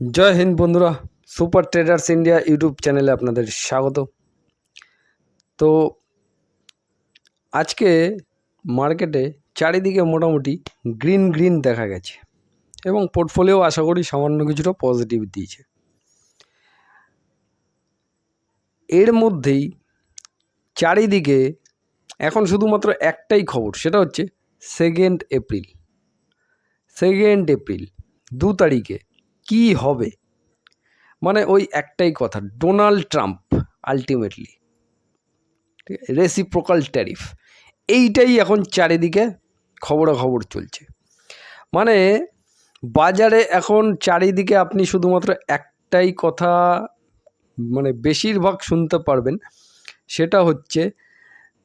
জয় হিন্দ বন্ধুরা, super traders India YouTube চ্যানেলে আপনাদের স্বাগত। তো আজকে মার্কেটে চারিদিকে মোটামুটি গ্রিন গ্রিন দেখা গেছে এবং পোর্টফোলিও আশা করি সামান্য কিছুটা পজিটিভ দিয়েছে। এর মধ্যেই চারিদিকে এখন শুধুমাত্র একটাই খবর, সেটা হচ্ছে সেকেন্ড এপ্রিল সেকেন্ড এপ্রিল দু তারিখে কি হবে? মানে ওই একটাই কথা ডোনাল্ড ট্রাম্প আলটিমেটলি ঠিক আছে? রেসিপ্রোকাল ট্যারিফ এইটাই এখন চারিদিকে খবরাখবর চলছে। মানে বাজারে এখন চারিদিকে আপনি শুধুমাত্র একটাই কথা মানে বেশিরভাগ শুনতে পারবেন, সেটা হচ্ছে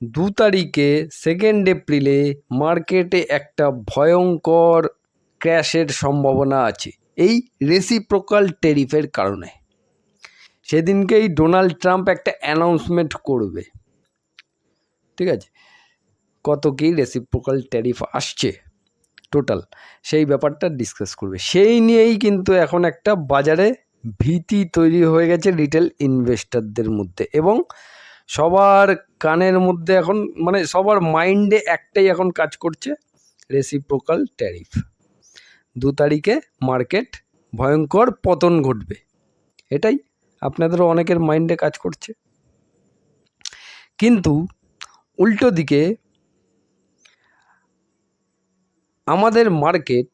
দু তারিখে সেকেন্ড এপ্রিলে মার্কেটে একটা ভয়ঙ্কর ক্র্যাশের সম্ভাবনা আছে। এই রেসিপ্রোকাল টেরিফের কারণে। সেদিনকেই ডোনাল্ড ট্রাম্প একটা অ্যানাউন্সমেন্ট করবে। ঠিক আছে? কত কি রেসিপ্রোকাল ট্যারিফ আসছে টোটাল সেই ব্যাপারটা ডিসকাস করবে। সেই নিয়েই কিন্তু এখন একটা বাজারে ভীতি তৈরি হয়ে গেছে রিটেল ইনভেস্টরদের মধ্যে এবং সবার কানের মধ্যে এখন মানে সবার মাইন্ডে একটাই এখন কাজ করছে রেসিপ্রোকাল ট্যারিফ দু তারিখে মার্কেট ভয়ঙ্কর পতন ঘটবে। এটাই আপনাদেরও অনেকের মাইন্ডে কাজ করছে। কিন্তু উল্টো দিকে আমাদের মার্কেট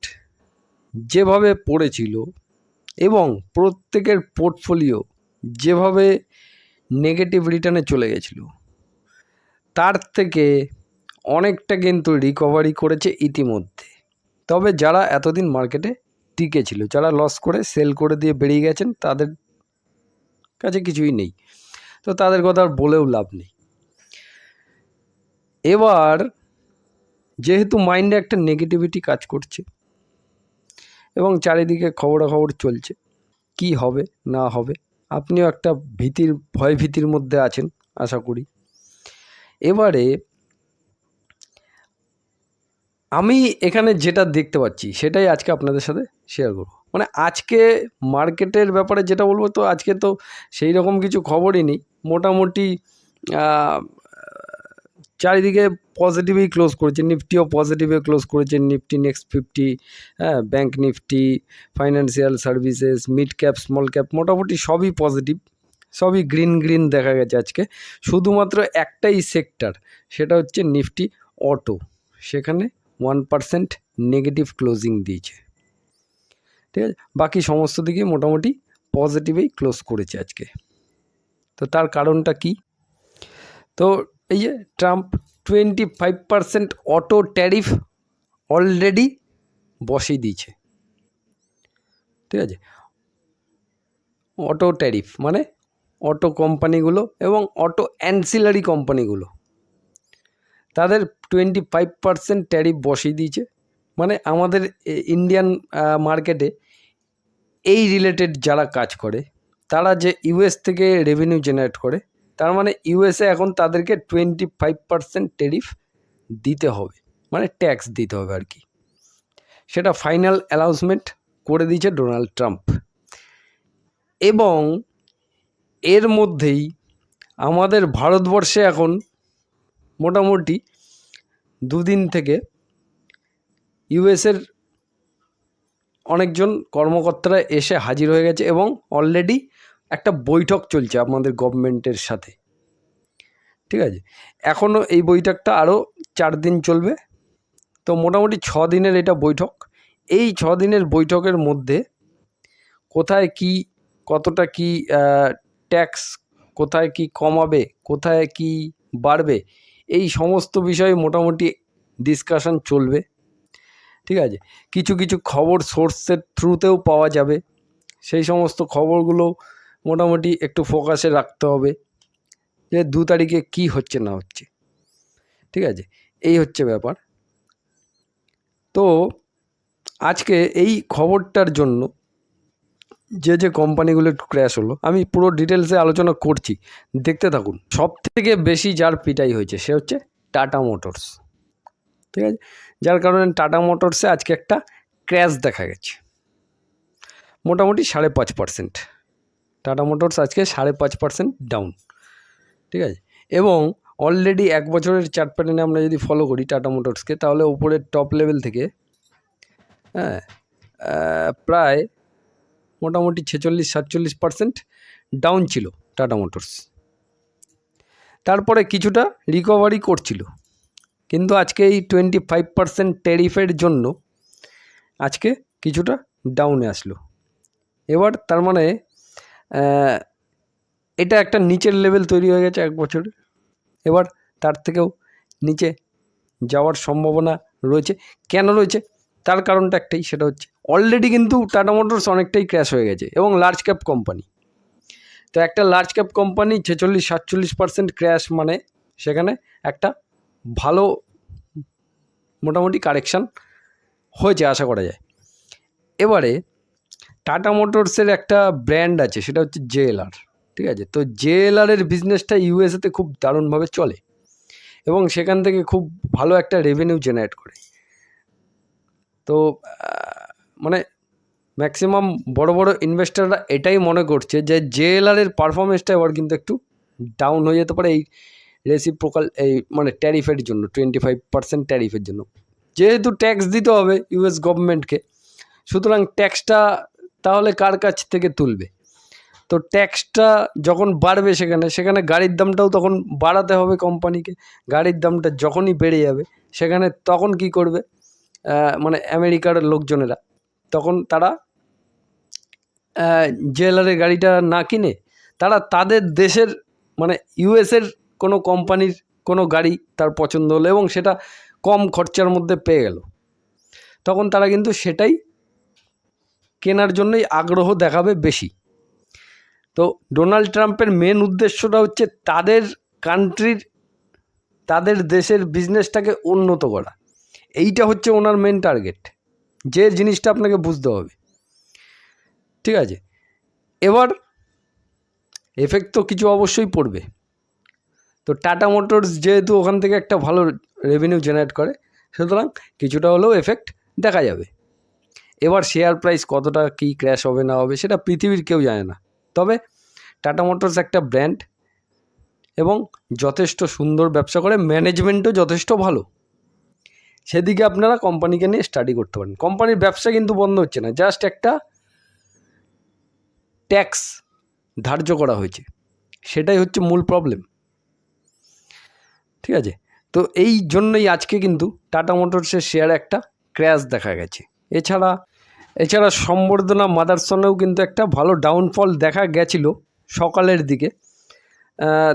যেভাবে পড়েছিল এবং প্রত্যেকের পোর্টফোলিও যেভাবে নেগেটিভ রিটার্নে চলে গেছিল, তার থেকে অনেকটা কিন্তু রিকভারি করেছে ইতিমধ্যে। তবে যারা এতদিন মার্কেটে টিকে ছিল, যারা লস করে সেল করে দিয়ে বেরিয়ে গেছেন, তাদের কাছে কিছুই নেই। তো তাদের কথা আর বলেও লাভ নেই। এবার যেহেতু মাইন্ডে একটা নেগেটিভিটি কাজ করছে এবং চারিদিকে খবরাখবর চলছে, কি হবে, না হবে, আপনিও একটা ভীতির, ভয় ভীতির মধ্যে আছেন, আশা করি। এবারে আমি এখানে যেটা দেখতে পাচ্ছি, সেটাই আজকে আপনাদের সাথে শেয়ার করব। মানে আজকে মার্কেটের ব্যাপারে যেটা বলব তো, আজকে তো সেই রকম কিছু খবরই নেই। মোটামুটি চারিদিকে পজিটিভই ক্লোজ করেছে। নিফটিও পজিটিভে ক্লোজ করেছে। নিফটি নেক্সট ফিফটি হ্যাঁ bank Nifty financial services mid cap small cap মোটামুটি সবই পজিটিভ সবই গ্রিন গ্রিন দেখা গেছে আজকে। শুধুমাত্র একটাই সেক্টর সেটা হচ্ছে নিফটি অটো সেখানে ওয়ান পার্সেন্ট নেগেটিভ ক্লোজিং দিয়েছে। ঠিক আছে? বাকি সমস্ত দিকে মোটামুটি পজিটিভেই ক্লোজ করেছে আজকে। তো তার কারণটা কি? তো এই যে Trump twenty five percent auto tariff already বসিয়ে দিয়েছে। ঠিক আছে? অটো ট্যারিফ মানে অটো কোম্পানিগুলো এবং অটো অ্যান্সিলারি কোম্পানিগুলো তাদের টোয়েন্টি ফাইভ পার্সেন্ট ট্যারিফ বসিয়ে দিয়েছে। মানে আমাদের ইন্ডিয়ান মার্কেটে এই রিলেটেড যারা কাজ করে, তারা যে ইউএস থেকে রেভিনিউ জেনারেট করে, তার মানে ইউএসএ এখন তাদেরকে টোয়েন্টি ফাইভ পার্সেন্ট ট্যারিফ দিতে হবে। মানে ট্যাক্স দিতে হবে আর কি। সেটা ফাইনাল অ্যানাউন্সমেন্ট করে দিয়েছে ডোনাল্ড ট্রাম্প এবং এর মধ্যেই আমাদের ভারতবর্ষে এখন মোটামুটি দুদিন থেকে ইউএসের অনেকজন কর্মকর্তারা এসে হাজির হয়ে গেছে এবং অলরেডি একটা বৈঠক চলছে আমাদের গভর্নমেন্টের সাথে। ঠিক আছে? এখনও এই বৈঠকটা আরও চার দিন চলবে। তো মোটামুটি ছ দিনের এটা বৈঠক। এই ছ দিনের বৈঠকের মধ্যে কোথায় কি, কতটা কি ট্যাক্স কোথায় কি কমাবে, কোথায় কি বাড়বে এই সমস্ত বিষয়ে মোটামুটি ডিসকাশন চলবে। ঠিক আছে? কিছু কিছু খবর সোর্সের থ্রুতেও পাওয়া যাবে। সেই সমস্ত খবরগুলো মোটামুটি একটু ফোকাসে রাখতে হবে যে দু তারিখে কি হচ্ছে, না হচ্ছে। ঠিক আছে? এই হচ্ছে ব্যাপার। তো আজকে এই খবরটার জন্য যে যে কোম্পানিগুলো একটু ক্র্যাশ হলো, আমি পুরো ডিটেলসে আলোচনা করছি। দেখতে থাকুন। সব থেকে বেশি যার পিটাই হয়েছে, সে হচ্ছে টাটা মোটরস ঠিক আছে? যার কারণে টাটা মোটরসে আজকে একটা ক্র্যাশ দেখা গেছে। মোটামুটি সাড়ে পাঁচ পার্সেন্ট টাটা মোটরস আজকে সাড়ে পাঁচ পার্সেন্ট ডাউন ঠিক আছে? এবং অলরেডি এক বছরের চার্ট প্যাটার্নে আমরা যদি ফলো করি টাটা মোটরসকে তাহলে উপরের টপ লেভেল থেকে হ্যাঁ প্রায় মোটামুটি ছেচল্লিশ, সাতচল্লিশ পার্সেন্ট ডাউন ছিল টাটা মোটরস তারপরে কিছুটা রিকভারি করছিল। কিন্তু আজকে এই টোয়েন্টি ফাইভ পার্সেন্ট ট্যারিফের জন্য আজকে কিছুটা ডাউনে আসলো। এবার তার মানে এটা একটা নিচের লেভেল তৈরি হয়ে গেছে এক বছরে। এবার তার থেকেও নিচে যাওয়ার সম্ভাবনা রয়েছে। কেন রয়েছে? তার কারণটা একটাই, সেটা হচ্ছে অলরেডি কিন্তু টাটা মোটরস অনেকটাই ক্র্যাশ হয়ে গেছে এবং লার্জ ক্যাপ কোম্পানি তো একটা লার্জ ক্যাপ কোম্পানি ছেচল্লিশ, সাতচল্লিশ পার্সেন্ট ক্র্যাশ মানে সেখানে একটা ভালো মোটামুটি কারেকশান হয়েছে আশা করা যায়। এবারে টাটা মোটরসের একটা ব্র্যান্ড আছে, সেটা হচ্ছে জেএলআর ঠিক আছে? তো জেএলআরের বিজনেসটা ইউএসএতে খুব দারুণভাবে চলে এবং সেখান থেকে খুব ভালো একটা রেভিনিউ জেনারেট করে। তো মানে ম্যাক্সিমাম বড় বড় ইনভেস্টাররা এটাই মনে করছে যে জেএলআরের পারফরমেন্সটা এবার কিন্তু একটু ডাউন হয়ে যেতে পারে এই রেসিপ্রোকাল এই মানে ট্যারিফের জন্য টোয়েন্টি ফাইভ পার্সেন্ট ট্যারিফের জন্য। যেহেতু ট্যাক্স দিতে হবে ইউএস গভর্নমেন্টকে সুতরাং ট্যাক্সটা তাহলে কার কাছ থেকে তুলবে? তো ট্যাক্সটা যখন বাড়বে সেখানে সেখানে গাড়ির দামটাও তখন বাড়াতে হবে কোম্পানিকে গাড়ির দামটা যখনই বেড়ে যাবে, সেখানে তখন কি করবে? মানে আমেরিকার লোকজনেরা তখন তারা জেলারের গাড়িটা না কিনে তারা তাদের দেশের মানে ইউএসের কোনো কোম্পানির কোনো গাড়ি তার পছন্দ হলো এবং সেটা কম খরচার মধ্যে পেয়ে গেল। তখন তারা কিন্তু সেটাই কেনার জন্যই আগ্রহ দেখাবে বেশি। তো ডোনাল্ড ট্রাম্পের মেন উদ্দেশ্যটা হচ্ছে তাদের কান্ট্রির তাদের দেশের বিজনেসটাকে উন্নত করা। এইটা হচ্ছে ওনার মেন টার্গেট যে জিনিসটা আপনাকে বুঝতে হবে। ঠিক আছে? এবার এফেক্ট তো কিছু অবশ্যই পড়বে। তো টাটা মোটরস যেহেতু ওখান থেকে একটা ভালো রেভিনিউ জেনারেট করে, সুতরাং কিছুটা হলেও এফেক্ট দেখা যাবে। এবার শেয়ার প্রাইস কতটা, কী ক্র্যাশ হবে, না হবে, সেটা পৃথিবীর কেউ জানে না। তবে টাটা মোটরস একটা ব্র্যান্ড এবং যথেষ্ট সুন্দর ব্যবসা করে ম্যানেজমেন্টও যথেষ্ট ভালো। সেদিকে আপনারা কোম্পানিকে নিয়ে স্টাডি করতে পারেন। কোম্পানির ব্যবসা কিন্তু বন্ধ হচ্ছে না। জাস্ট একটা ট্যাক্স ধার্য করা হয়েছে। সেটাই হচ্ছে মূল প্রবলেম ঠিক আছে? তো এই জন্যই আজকে কিন্তু টাটা মোটরসের শেয়ার একটা ক্র্যাশ দেখা গেছে। এছাড়া এছাড়া সম্বর্ধনা মাদারসনেও কিন্তু একটা ভালো ডাউনফল দেখা গেছিল সকালের দিকে।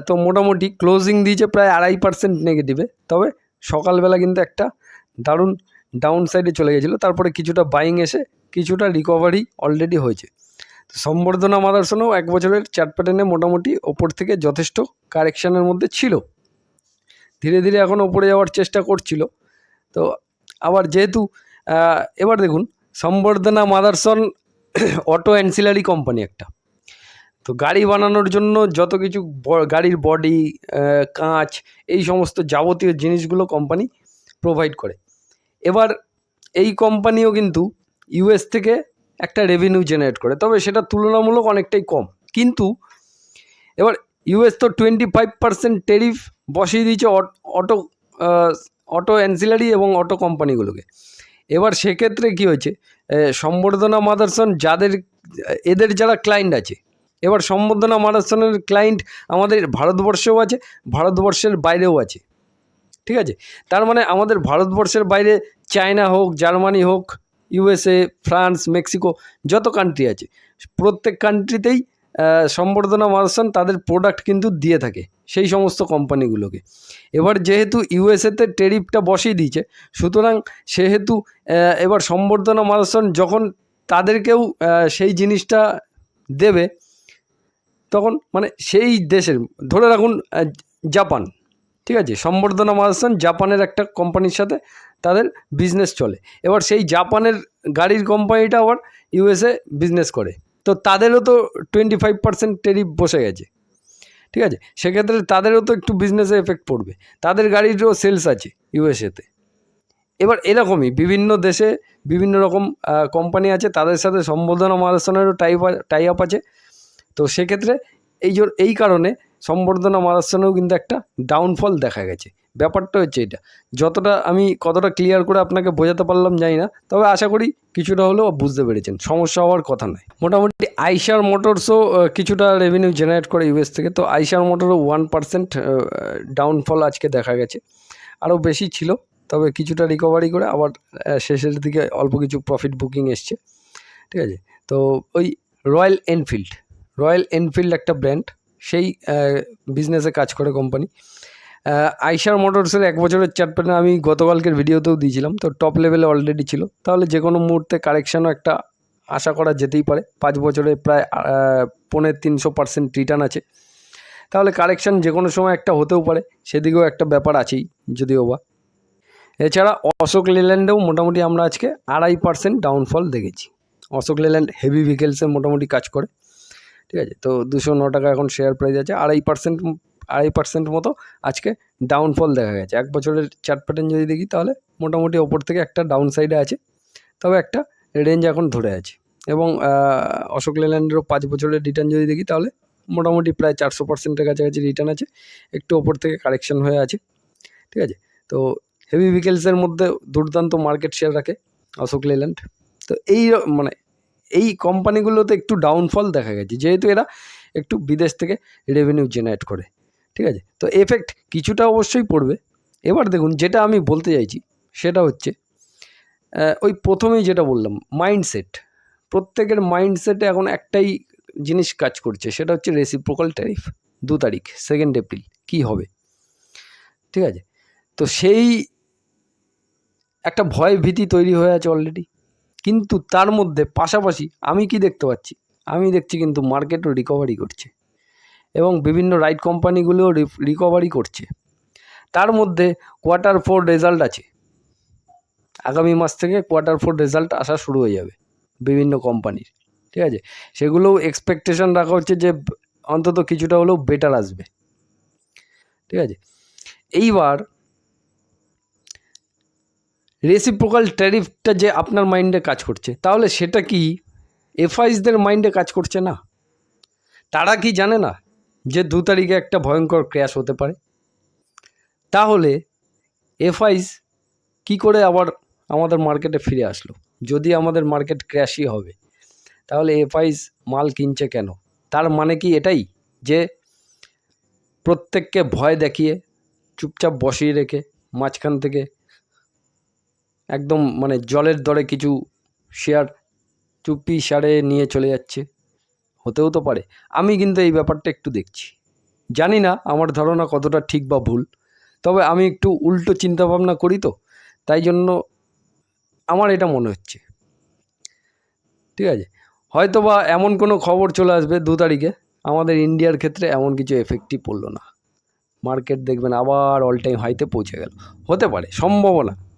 তো মোটামুটি ক্লোজিং দিয়েছে প্রায় আড়াই পার্সেন্ট নেগেটিভে তবে সকালবেলা কিন্তু একটা দারুণ ডাউন সাইডে চলে গেছিল, তারপরে কিছুটা বাইং এসে কিছুটা রিকভারি অলরেডি হয়েছে। সম্বর্ধনা মাদারসনেও এক বছরের চার্ট প্যাটার্নে মোটামুটি ওপর থেকে যথেষ্ট কারেকশানের মধ্যে ছিল। ধীরে ধীরে এখন ওপরে যাওয়ার চেষ্টা করছিল। তো আবার যেহেতু এবার দেখুন, সম্বর্ধনা মাদার্সন অটো অ্যান্সিলারি কোম্পানি একটা। তো গাড়ি বানানোর জন্য যত কিছু গাড়ির বডি কাঁচ, এই সমস্ত যাবতীয় জিনিসগুলো কোম্পানি প্রোভাইড করে। এবার এই কোম্পানিও কিন্তু ইউএস থেকে একটা রেভিনিউ জেনারেট করে, তবে সেটা তুলনামূলক অনেকটাই কম। কিন্তু এবার ইউএস তো টোয়েন্টি ফাইভ পার্সেন্ট টেরিফ বসিয়ে দিয়েছে অট- অটো অ্যান্সিলারি এবং অটো কোম্পানিগুলোকে এবার সেক্ষেত্রে কী হয়েছে সম্বর্ধনা মাদারসন যাদের, এদের যারা ক্লায়েন্ট আছে, এবার সম্বর্ধনা মাদারসনের ক্লায়েন্ট আমাদের ভারতবর্ষেও আছে, ভারতবর্ষের বাইরেও আছে। ঠিক আছে? তার মানে আমাদের ভারতবর্ষের বাইরে চায়না হোক, জার্মানি হোক ইউএসএ ফ্রান্স, মেক্সিকো, যত কান্ট্রি আছে, প্রত্যেক কান্ট্রিতেই সম্বর্ধনা মাদারসন তাদের প্রোডাক্ট কিন্তু দিয়ে থাকে, সেই সমস্ত কোম্পানিগুলোকে এবার যেহেতু ইউএসএতে টেরিফটা বসিয়ে দিয়েছে, সুতরাং সেহেতু এবার সম্বর্ধনা মাদারসন যখন তাদেরকেও সেই জিনিসটা দেবে, তখন মানে সেই দেশের, ধরে রাখুন জাপান। ঠিক আছে? সম্বর্ধনা মাদারসন জাপানের একটা কোম্পানির সাথে তাদের বিজনেস চলে। এবার সেই জাপানের গাড়ির কোম্পানিটা আবার ইউএসএ বিজনেস করে। তো তাদেরও তো টোয়েন্টি ফাইভ পার্সেন্ট টেরিফ বসে গেছে। ঠিক আছে? সেক্ষেত্রে তাদেরও তো একটু বিজনেসে এফেক্ট পড়বে। তাদের গাড়িরও সেলস আছে ইউএসএতে এবার এরকমই বিভিন্ন দেশে বিভিন্ন রকম কোম্পানি আছে, তাদের সাথে সম্বোধনা মারাসনেরও টাইপ টাই আপ আছে। তো সেক্ষেত্রে এই এই কারণে সম্বর্ধনা মারাসনেও কিন্তু একটা ডাউনফল দেখা গেছে। ব্যাপারটা হচ্ছে এটা। যতটা আমি কতটা ক্লিয়ার করে আপনাকে বোঝাতে পারলাম জানি না, তবে আশা করি কিছুটা হলেও বুঝতে পেরেছেন। সমস্যা হওয়ার কথা নয়। মোটামুটি আইসার মোটরসও কিছুটা রেভিনিউ জেনারেট করে ইউএস থেকে। তো আইসার মোটরও ওয়ান পার্সেন্ট ডাউনফল আজকে দেখা গেছে। আরও বেশি ছিল, তবে কিছুটা রিকভারি করে আবার শেষের দিকে অল্প কিছু প্রফিট বুকিং এসছে। ঠিক আছে? তো ওই রয়্যাল এনফিল্ড রয়্যাল এনফিল্ড একটা ব্র্যান্ড সেই বিজনেসে কাজ করে কোম্পানি আইসার মোটরসের এক বছরের চার্ট প্যাটার্ন আমি গতকালকের ভিডিওতেও দিয়েছিলাম। তো টপ লেভেলে অলরেডি ছিল। তাহলে যে কোনো মুহূর্তে কারেকশানও একটা আশা করা যেতেই পারে। পাঁচ বছরে প্রায় আহ, পৌনে তিনশো পার্সেন্ট রিটার্ন আছে। তাহলে কারেকশান যে কোনো সময় একটা হতেও পারে। সেদিকেও একটা ব্যাপার আছেই যদিও বা। এছাড়া অশোক লেল্যান্ডেও মোটামুটি আমরা আজকে আড়াই পার্সেন্ট ডাউনফল দেখেছি। অশোক লেল্যান্ড হেভি ভেহিকেলসে মোটামুটি কাজ করে। ঠিক আছে? তো দুশো ন টাকা এখন শেয়ার প্রাইস আছে। আড়াই পার্সেন্ট আড়াই পার্সেন্ট মতো আজকে ডাউনফল দেখা গেছে। এক বছরের চার্ট প্যাটার্ন যদি দেখি তাহলে মোটামুটি ওপর থেকে একটা ডাউন সাইডে আছে। তবে একটা রেঞ্জ এখন ধরে আছে। এবং অশোক লেল্যান্ডেরও পাঁচ বছরের রিটার্ন যদি দেখি তাহলে মোটামুটি প্রায় চারশো পার্সেন্টের কাছাকাছি রিটার্ন আছে। একটু ওপর থেকে কারেকশন হয়ে আছে। ঠিক আছে? তো হেভি ভেহিকেলসের মধ্যে দুর্দান্ত মার্কেট শেয়ার রাখে অশোক লেল্যান্ড। তো এই মানে এই কোম্পানিগুলোতে একটু ডাউনফল দেখা গেছে। যেহেতু এরা একটু বিদেশ থেকে রেভিনিউ জেনারেট করে, ঠিক আছে? তো এফেক্ট কিছুটা অবশ্যই পড়বে। এবার দেখুন, যেটা আমি বলতে চাইছি, সেটা হচ্ছে ওই প্রথমেই যেটা বললাম মাইন্ডসেট প্রত্যেকের মাইন্ডসেটে এখন একটাই জিনিস কাজ করছে, সেটা হচ্ছে রেসিপ্রোকাল ট্যারিফ দু তারিখ সেকেন্ড এপ্রিল কি হবে? ঠিক আছে? তো সেই একটা ভয় ভীতি তৈরি হয়ে আছে অলরেডি কিন্তু তার মধ্যে পাশাপাশি আমি কি দেখতে পাচ্ছি? আমি দেখছি কিন্তু মার্কেটও রিকভারি করছে এবং বিভিন্ন রাইট কোম্পানিগুলোও রিকভারি করছে। তার মধ্যে কোয়ার্টার ফোর রেজাল্ট আছে। আগামী মাস থেকে কোয়ার্টার ফোর রেজাল্ট আসা শুরু হয়ে যাবে বিভিন্ন কোম্পানির ঠিক আছে? সেগুলোও এক্সপেকটেশন রাখা হচ্ছে যে অন্তত কিছুটা হলেও বেটার আসবে, ঠিক আছে? এইবার রেসিপ্রোকাল ট্যারিফটা যে আপনার মাইন্ডে কাজ করছে, তাহলে সেটা কি এফআইসদের মাইন্ডে কাজ করছে না? তারা কি জানে না যে দু তারিখে একটা ভয়ঙ্কর ক্র্যাশ হতে পারে? তাহলে এফআইস কি করে আবার আমাদের মার্কেটে ফিরে আসলো? যদি আমাদের মার্কেট ক্র্যাশই হবে, তাহলে এফআইস মাল কিনছে কেন? তার মানে কি এটাই? যে প্রত্যেককে ভয় দেখিয়ে, চুপচাপ বসিয়ে রেখে, মাঝখান থেকে একদম মানে জলের দরে কিছু শেয়ার চুপি সারে নিয়ে চলে যাচ্ছে। হতেও তো পারে। আমি কিন্তু এই ব্যাপারটা একটু দেখছি। জানি না আমার ধারণা কতটা ঠিক বা ভুল, তবে আমি একটু উল্টো চিন্তাভাবনা করি তো, তাই জন্য আমার এটা মনে হচ্ছে। ঠিক আছে? হয়তো বা এমন কোনো খবর চলে আসবে দু তারিখে, আমাদের ইন্ডিয়ার ক্ষেত্রে এমন কিছু এফেক্টই পড়ল না। মার্কেট দেখবেন আবার অল টাইম হাইতে পৌঁছে গেল। হতে পারে, সম্ভাবনা।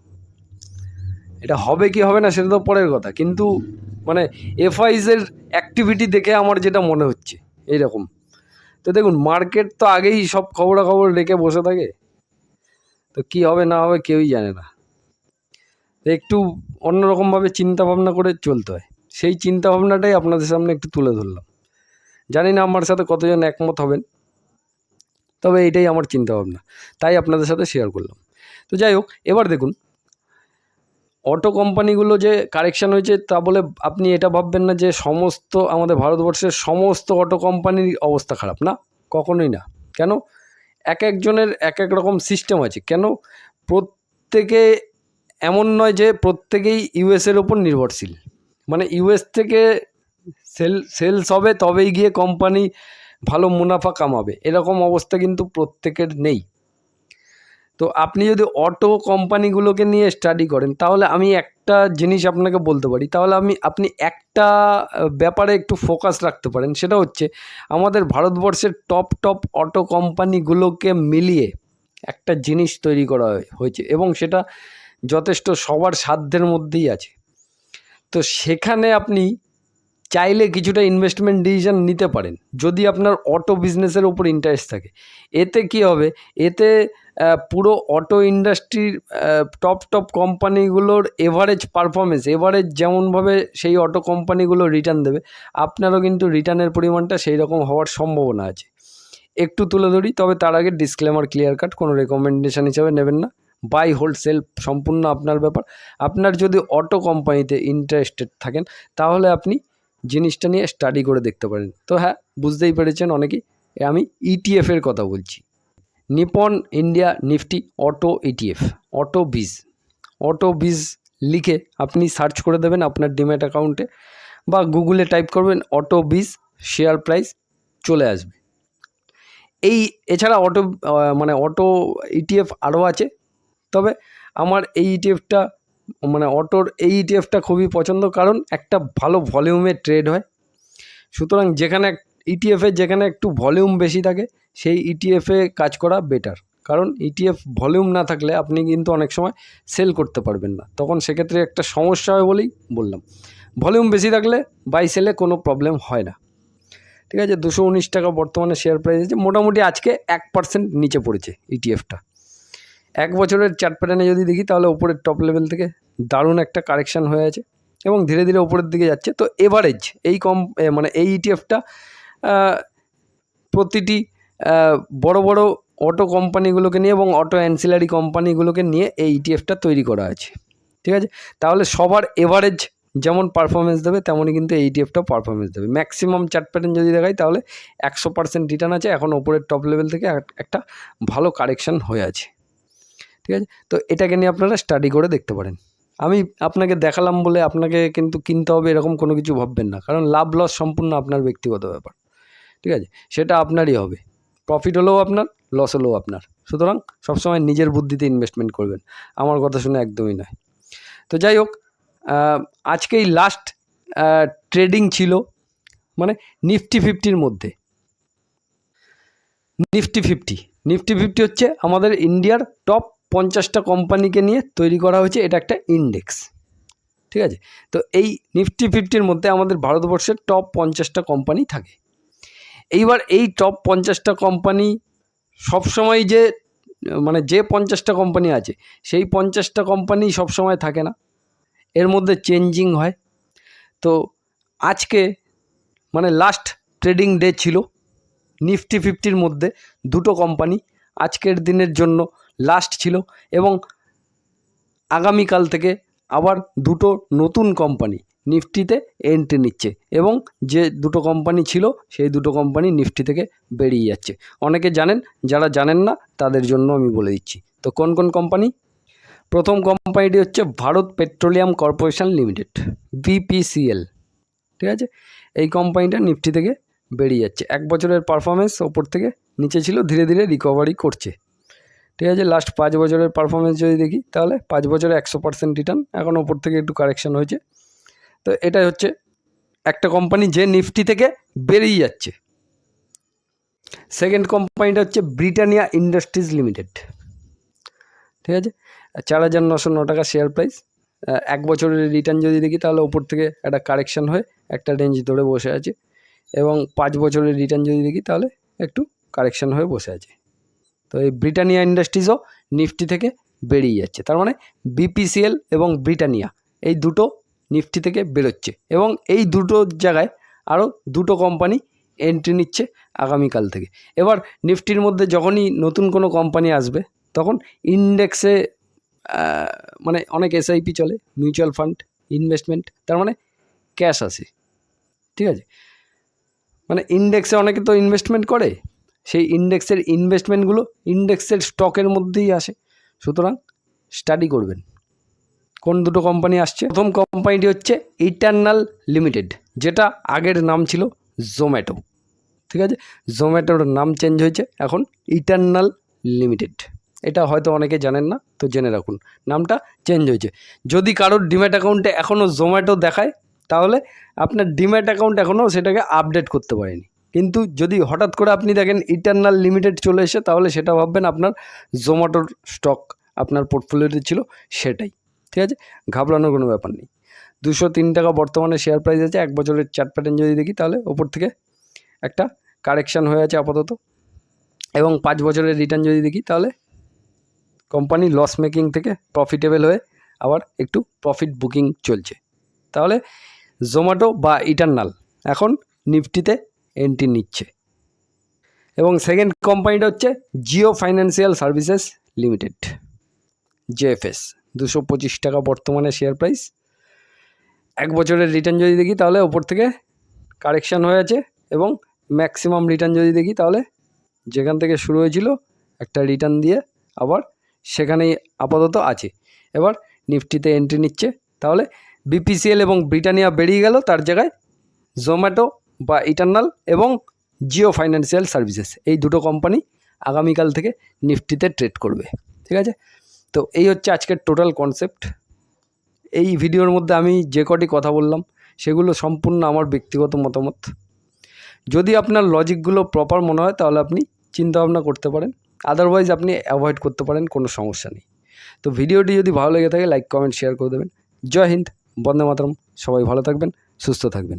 এটা হবে কি হবে না সেটা তো পরের কথা। কিন্তু মানে এফআইসের অ্যাক্টিভিটি দেখে আমার যেটা মনে হচ্ছে, এইরকম। তো দেখুন মার্কেট তো আগেই সব খবরাখবর রেখে বসে থাকে। তো কি হবে না হবে কেউই জানে না। একটু অন্যরকমভাবে চিন্তা ভাবনা করে চলতে হয়। সেই চিন্তা ভাবনাটাই আপনাদের সামনে একটু তুলে ধরলাম। জানি না আমার সাথে কতজন একমত হবেন, তবে এটাই আমার চিন্তা ভাবনা তাই আপনাদের সাথে শেয়ার করলাম। তো যাই হোক, এবার দেখুন অটো কোম্পানিগুলো যে কারেকশান হয়েছে তা বলে আপনি এটা ভাববেন না যে সমস্ত আমাদের ভারতবর্ষের সমস্ত অটো কোম্পানির অবস্থা খারাপ, না? কখনোই না। কেন? এক একজনের এক এক রকম সিস্টেম আছে। কেন? প্রত্যেকে এমন নয় যে প্রত্যেকেই ইউএসের ওপর নির্ভরশীল। মানে ইউএস থেকে সেল, সেলস হবে, তবেই গিয়ে কোম্পানি ভালো মুনাফা কামাবে। এরকম অবস্থা কিন্তু প্রত্যেকের নেই। তো আপনি যদি অটো কোম্পানিগুলোকে নিয়ে স্টাডি করেন, তাহলে আমি একটা জিনিস আপনাকে বলতে পারি। তাহলে আমি, আপনি একটা ব্যাপারে একটু ফোকাস রাখতে পারেন। সেটা হচ্ছে, আমাদের ভারতবর্ষের টপ টপ অটো কোম্পানিগুলোকে মিলিয়ে একটা জিনিস তৈরি করা হয়েছে। এবং সেটা যথেষ্ট সবার সাধ্যের মধ্যেই আছে। তো সেখানে আপনি চাইলে কিছুটা ইনভেস্টমেন্ট ডিসিশন নিতে পারেন। যদি আপনার অটো বিজনেসের ওপর ইন্টারেস্ট থাকে। এতে কি হবে? এতে পুরো অটো ইন্ডাস্ট্রির টপ টপ কোম্পানিগুলোর এভারেজ পারফরমেন্স এভারেজ যেমনভাবে সেই অটো কোম্পানিগুলো রিটার্ন দেবে, আপনারও কিন্তু রিটার্নের পরিমাণটা সেই রকম হওয়ার সম্ভাবনা আছে। একটু তুলে ধরি, তবে তার আগে ডিসক্লেমার ক্লিয়ার কাট কোনো রেকমেন্ডেশন হিসাবে নেবেন না। বাই হোল্ড সেল সম্পূর্ণ আপনার ব্যাপার। আপনার যদি অটো কোম্পানিতে ইন্টারেস্টেড থাকেন, তাহলে আপনি জিনিসটা নিয়ে স্টাডি করে দেখতে পারেন। তো হ্যাঁ বুঝতেই পেরেছেন অনেকেই, আমি ইটিএফ এর কথা বলছি। Nippon India Nifty auto ETF auto bees. Auto bees লিখে আপনি সার্চ করে দেবেন আপনার ডিম্যাট অ্যাকাউন্টে বা গুগলে টাইপ করবেন অটো বিজ শেয়ার প্রাইস চলে আসবে। এই এছাড়া অটো মানে অটো ইটিএফ আরও আছে। তবে আমার এই ইটিএফটা মানে অটোর এই ইটিএফটা খুবই পছন্দ কারণ একটা ভালো ভলিউমে ট্রেড হয়। সুতরাং যেখানে ইটিএফে যেখানে একটু ভলিউম বেশি থাকে, সেই ইটিএফে কাজ করা বেটার কারণ ইটিএফ ভলিউম না থাকলে আপনি কিন্তু অনেক সময় সেল করতে পারবেন না। তখন সেক্ষেত্রে একটা সমস্যা হয় বলেই বললাম। ভলিউম বেশি থাকলে বাই সেলে কোনো প্রবলেম হয় না। ঠিক আছে, দুশো উনিশ টাকা বর্তমানে শেয়ার প্রাইস আছে মোটামুটি আজকে এক পার্সেন্ট নিচে পড়েছে ইটিএফটা এক বছরের চার্ট প্যাটার্নে যদি দেখি, তাহলে ওপরের টপ লেভেল থেকে দারুণ একটা কারেকশান হয়ে আছে এবং ধীরে ধীরে ওপরের দিকে যাচ্ছে। তো এভারেজ এই কম মানে এই ইটিএফটা প্রতিটি বড় বড় অটো কোম্পানিগুলোকে নিয়ে এবং অটো অ্যান্সিলারি কোম্পানিগুলোকে নিয়ে এই ইটিএফটা তৈরি করা আছে। ঠিক আছে? তাহলে সবার এভারেজ যেমন পারফরমেন্স দেবে, তেমনই কিন্তু এই ইটিএফটাও পারফরমেন্স দেবে। ম্যাক্সিমাম চার্ট প্যাটার্ন যদি দেখাই, তাহলে একশো পার্সেন্ট রিটার্ন আছে। এখন ওপরের টপ লেভেল থেকে একটা ভালো কারেকশান হয়ে আছে। ঠিক আছে? তো এটাকে নিয়ে আপনারা স্টাডি করে দেখতে পারেন। আমি আপনাকে দেখালাম বলে আপনাকে কিন্তু কিনতে হবে এরকম কোনো কিছু ভাববেন না। কারণ লাভ লস সম্পূর্ণ আপনার ব্যক্তিগত ব্যাপার। ঠিক আছে? সেটা আপনারই হবে। প্রফিট হলেও আপনার লস হলেও আপনার। সুতরাং সবসময় নিজের বুদ্ধিতে ইনভেস্টমেন্ট করবেন। আমার কথা শুনে একদমই নয়। তো যাই হোক আজকেই লাস্ট ট্রেডিং ছিল মানে নিফটি ফিফটির মধ্যে। নিফটি ফিফটি নিফটি ফিফটি হচ্ছে আমাদের ইন্ডিয়ার টপ পঞ্চাশটা কোম্পানিকে নিয়ে তৈরি করা হয়েছে। এটা একটা ইন্ডেক্স ঠিক আছে? তো এই নিফটি ফিফটির মধ্যে আমাদের ভারতবর্ষের টপ পঞ্চাশটা কোম্পানি থাকে। এইবার এই টপ পঞ্চাশটা কোম্পানি সবসময় যে মানে যে পঞ্চাশটা কোম্পানি আছে, সেই পঞ্চাশটা কোম্পানি সবসময় থাকে না। এর মধ্যে চেঞ্জিং হয়। তো আজকে মানে লাস্ট ট্রেডিং ডে ছিল নিফটি ফিফটির মধ্যে দুটো কোম্পানি আজকের দিনের জন্য লাস্ট ছিল এবং আগামীকাল থেকে আবার দুটো নতুন কোম্পানি নিফটিতে এন্ট্রি নিচ্ছে এবং যে দুটো কোম্পানি ছিল, সেই দুটো কোম্পানি নিফটি থেকে বেরিয়ে যাচ্ছে। অনেকে জানেন, যারা জানেন না, তাদের জন্য আমি বলে দিচ্ছি। তো কোন কোন কোম্পানি প্রথম কোম্পানিটি হচ্ছে Bharat Petroleum Corporation Limited, BPCL. ঠিক আছে? এই কোম্পানিটা নিফটি থেকে বেরিয়ে যাচ্ছে। এক বছরের পারফরমেন্স ওপর থেকে নিচে ছিল, ধীরে ধীরে রিকভারি করছে। ঠিক আছে? লাস্ট পাঁচ বছরের পারফরমেন্স যদি দেখি, তাহলে পাঁচ বছরে একশো পার্সেন্ট রিটার্ন এখন ওপর থেকে একটু কারেকশন হয়েছে। তো এটাই হচ্ছে একটা কোম্পানি যে নিফটি থেকে বেরিয়ে যাচ্ছে। সেকেন্ড কোম্পানিটা হচ্ছে ব্রিটানিয়া ইন্ডাস্ট্রিজ লিমিটেড ঠিক আছে? চার হাজার নশো ন টাকা শেয়ার প্রাইস এক বছরের রিটার্ন যদি দেখি, তাহলে ওপর থেকে একটা কারেকশন হয়ে একটা রেঞ্জ ধরে বসে আছে। এবং পাঁচ বছরের রিটার্ন যদি দেখি, তাহলে একটু কারেকশান হয়ে বসে আছে। তো এই ব্রিটানিয়া ইন্ডাস্ট্রিজও নিফটি থেকে বেরিয়ে যাচ্ছে। তার মানে বিপিসিএল এবং ব্রিটানিয়া এই দুটো নিফটি থেকে বেরোচ্ছে এবং এই দুটো জায়গায় আরও দুটো কোম্পানি এন্ট্রি নিচ্ছে আগামীকাল থেকে। এবার নিফটির মধ্যে যখনই নতুন কোনো কোম্পানি আসবে, তখন ইন্ডেক্সে মানে অনেক এসআইপি চলে মিউচুয়াল ফান্ড ইনভেস্টমেন্ট তার মানে ক্যাশ আসে। ঠিক আছে? মানে ইন্ডেক্সে অনেকে তো ইনভেস্টমেন্ট করে, সেই ইন্ডেক্সের ইনভেস্টমেন্টগুলো ইন্ডেক্সের স্টকের মধ্যেই আসে। সুতরাং স্টাডি করবেন। কোন দুটো কোম্পানি আসছে? প্রথম কোম্পানিটি হচ্ছে ইটার্নাল লিমিটেড যেটা আগের নাম ছিল জোম্যাটো ঠিক আছে? জোম্যাটোর নাম চেঞ্জ হয়েছে এখন ইটার্নাল লিমিটেড এটা হয়তো অনেকে জানেন না, তো জেনে রাখুন। নামটা চেঞ্জ হয়েছে। যদি কারোর ডিম্যাট অ্যাকাউন্টে এখনও জোম্যাটো দেখায়, তাহলে আপনার ডিম্যাট অ্যাকাউন্ট এখনও সেটাকে আপডেট করতে পারেনি। কিন্তু যদি হঠাৎ করে আপনি দেখেন ইটার্নাল লিমিটেড চলে এসে তাহলে সেটা ভাববেন আপনার জোম্যাটোর স্টক আপনার পোর্টফোলিওতে ছিল সেটাই। ঠিক আছে? ঘাবড়ানোর কোনো ব্যাপার নেই। দুশো তিন টাকা বর্তমানে শেয়ার প্রাইস আছে, এক বছরের চার্ট প্যাটার্ন যদি দেখি তাহলে ওপর থেকে একটা কারেকশান হয়ে আছে আপাতত। এবং পাঁচ বছরের রিটার্ন যদি দেখি তাহলে কোম্পানি লস মেকিং থেকে প্রফিটেবল হয়ে আবার একটু প্রফিট বুকিং চলছে। তাহলে জোম্যাটো বা ইটার্নাল এখন নিফটিতে এন্ট্রি নিচ্ছে। এবং সেকেন্ড কোম্পানিটা হচ্ছে Jio Financial Services Limited JFS দুশো পঁচিশ টাকা বর্তমানে শেয়ার প্রাইস এক বছরের রিটার্ন যদি দেখি তাহলে ওপর থেকে কারেকশান হয়ে আছে এবং ম্যাক্সিমাম রিটার্ন যদি দেখি তাহলে যেখান থেকে শুরু হয়েছিল একটা রিটার্ন দিয়ে আবার সেখানেই আপাতত আছে। এবার নিফটিতে এন্ট্রি নিচ্ছে, তাহলে বিপিসিএল এবং ব্রিটানিয়া বেরিয়ে গেল তার জায়গায় জোম্যাটো বা ইটার্নাল এবং জিও ফাইন্যান্সিয়াল সার্ভিসেস এই দুটো কোম্পানি আগামীকাল থেকে নিফটিতে ট্রেড করবে, ঠিক আছে? তো এই হচ্ছে আজকের টোটাল কনসেপ্ট এই ভিডিওর মধ্যে আমি যে কটি কথা বললাম, সেগুলো সম্পূর্ণ আমার ব্যক্তিগত মতামত। যদি আপনার লজিকগুলো প্রপার মনে হয়, তাহলে আপনি চিন্তাভাবনা করতে পারেন। আদারওয়াইজ আপনি অ্যাভয়েড করতে পারেন, কোনো সমস্যা নেই। তো ভিডিওটি যদি ভালো লেগে থাকে লাইক কমেন্ট শেয়ার করে দেবেন। জয় হিন্দ, বন্দে মাতরম। সবাই ভালো থাকবেন, সুস্থ থাকবেন।